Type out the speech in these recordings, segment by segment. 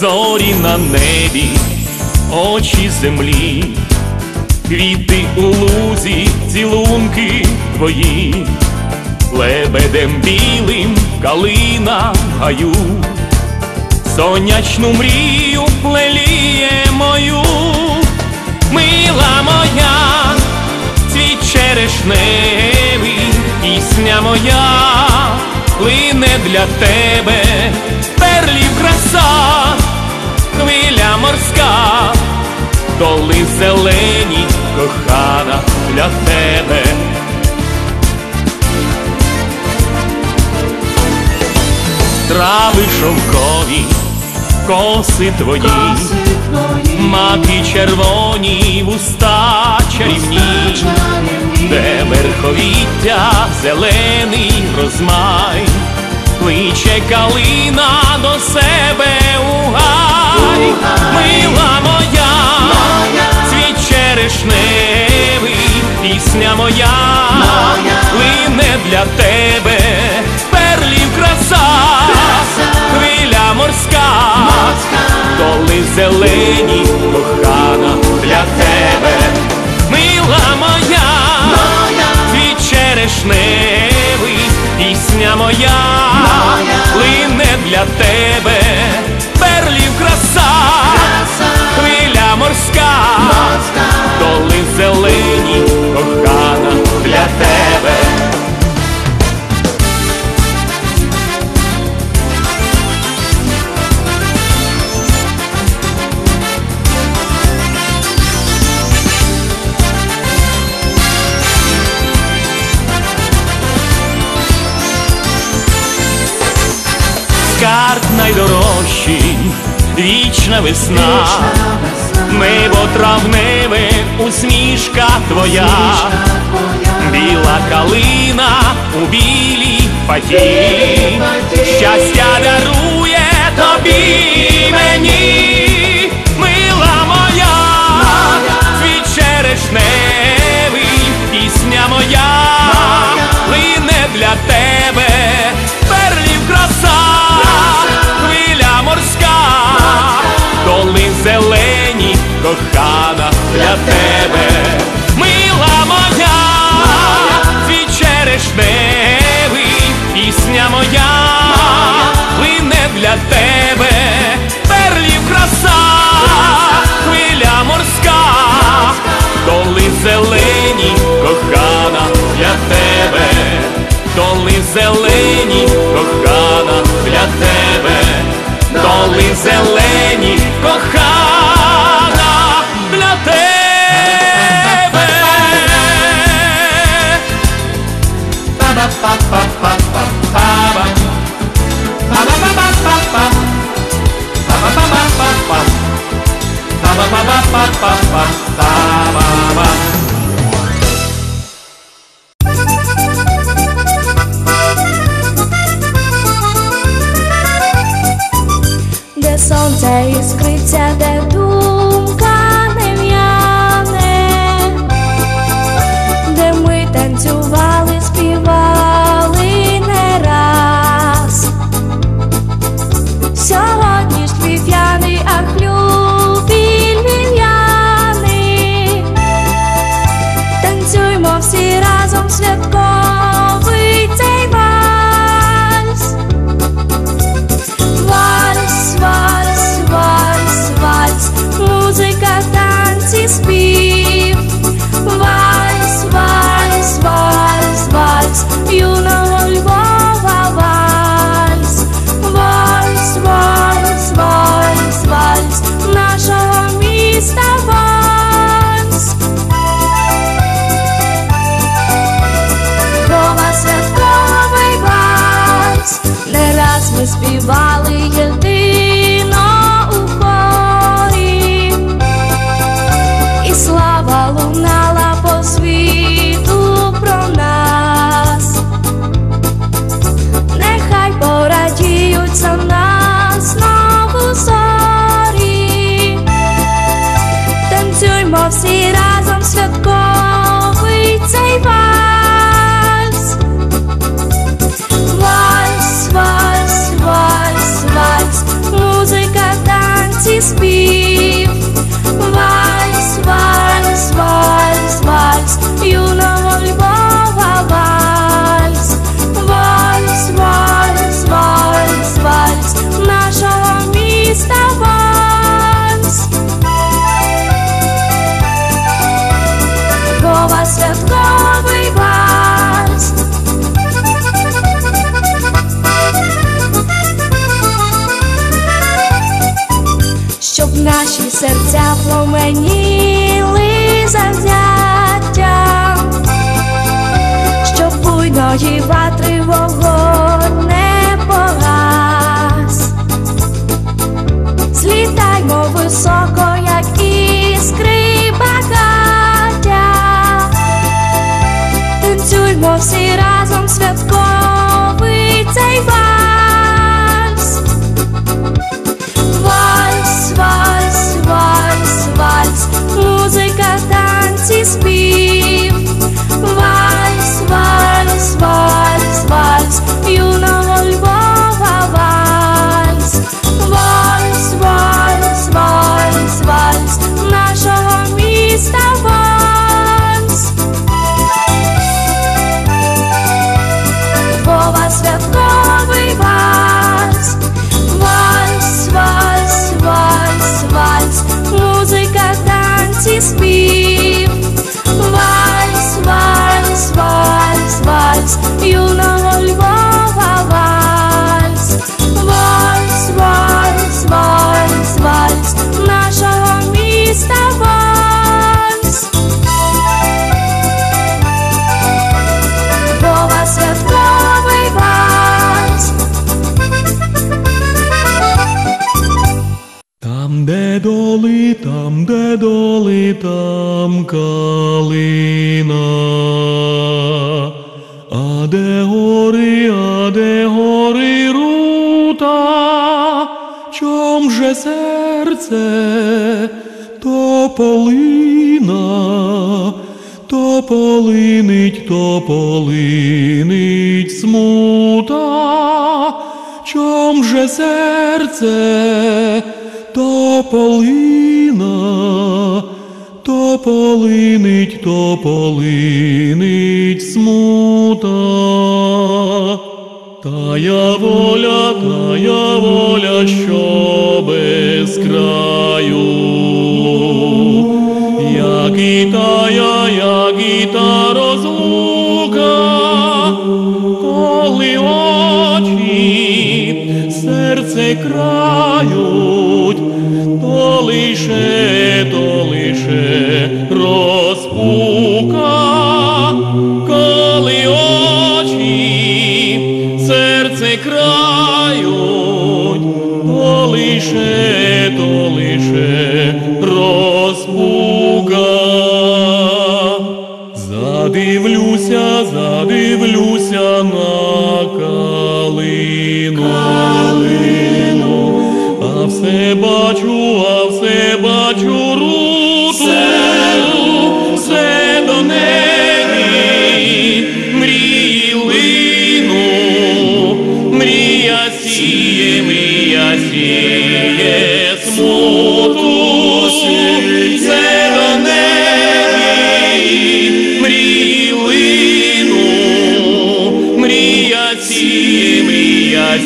зорі на небі, очі землі, квіти у лузі, цілунки твої, лебедем білим калина гаю, сонячну мрію плеліє мою, мила моя, цвіт черешневий, пісня моя, лине для тебе, доли зелені, кохана для тебе. Трави шовкові, коси твої, маки червоні, вуста чарівні, де верховіття зелений розмай, кличе калина до себе у гай, мила моя, цвіт черешневий, пісня моя, лине для тебе, перлів краса, хвиля морська, доли зелені, кохана для тебе, мила моя, твій черешневий, пісня моя, лине для тебе, морська, доли зелені, кохана для тебе. скарб найдорожчий, вічна весна, небо травневе, усмішка твоя, біла калина у білій фаті, щастя дарує тобі мені, мила моя, твій пісня моя, кохана для тебе, мила моя, твій черешневий, пісня моя, лине для тебе, перлів краса, хвиля морська, доли зелені, кохана для тебе, доли зелені, кохана для тебе, доли зелені, кохана іскриться, де думка не в'яне, де ми танцювали, співали не раз. Сьогодні ж твій п'яний, ах, любі львів'яни. Танцюймо всі разом святковий раз серця пламеніли заняття, щоб буйної ватри. Де гори рута, чом же серце то полина, то полинить, то полинить смута, чом же серце то полина, то полинить, то полинить смута. Тая воля, тая воля, що без краю, як і тая, як і та розлука, коли очі серце крають, то лише, то Задивлюся, задивлюся на калину, а все бачу,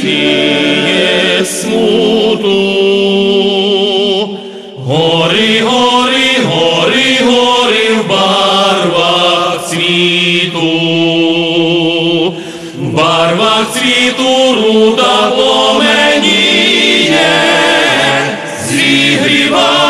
сіє смуту. Гори, гори, гори, гори в барвах світу, в барвах світу рута пламеніє, зігріває